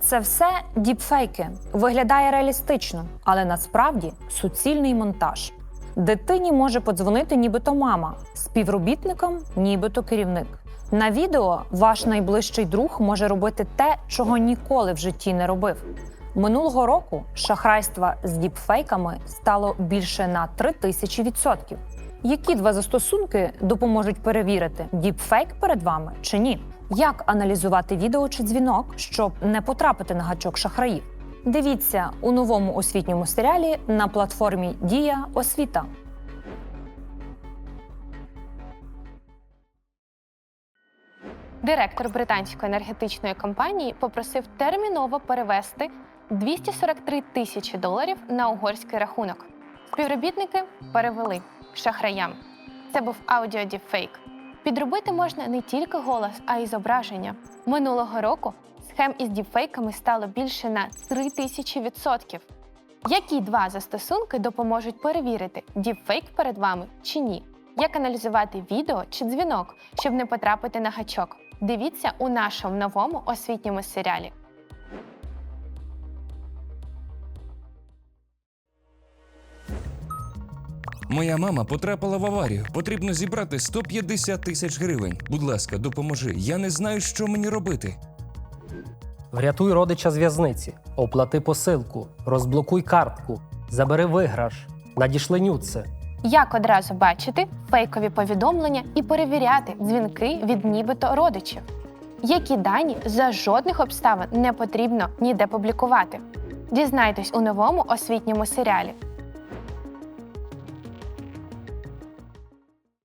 Це все діпфейки. Виглядає реалістично, але насправді суцільний монтаж. Дитині може подзвонити нібито мама, співробітникам нібито керівник. На відео ваш найближчий друг може робити те, чого ніколи в житті не робив. Минулого року шахрайства з діпфейками стало більше на 3000%. Які два застосунки допоможуть перевірити, діпфейк перед вами чи ні? Як аналізувати відео чи дзвінок, щоб не потрапити на гачок шахраїв? Дивіться у новому освітньому серіалі на платформі Дія Освіта. Директор британської енергетичної компанії попросив терміново перевести 243 тисячі доларів на угорський рахунок. Співробітники перевели шахраям. Це був аудіодіпфейк. Підробити можна не тільки голос, а й зображення. Минулого року схем із діпфейками стало більше на 3 тисячі відсотків. Які два застосунки допоможуть перевірити, діпфейк перед вами чи ні? Як аналізувати відео чи дзвінок, щоб не потрапити на гачок? Дивіться у нашому новому освітньому серіалі. Моя мама потрапила в аварію. Потрібно зібрати 150 тисяч гривень. Будь ласка, допоможи. Я не знаю, що мені робити. Врятуй родича з в'язниці, оплати посилку, розблокуй картку, забери виграш, надішли нюци. Як одразу бачити фейкові повідомлення і перевіряти дзвінки від нібито родичів? Які дані за жодних обставин не потрібно ніде публікувати? Дізнайтесь у новому освітньому серіалі.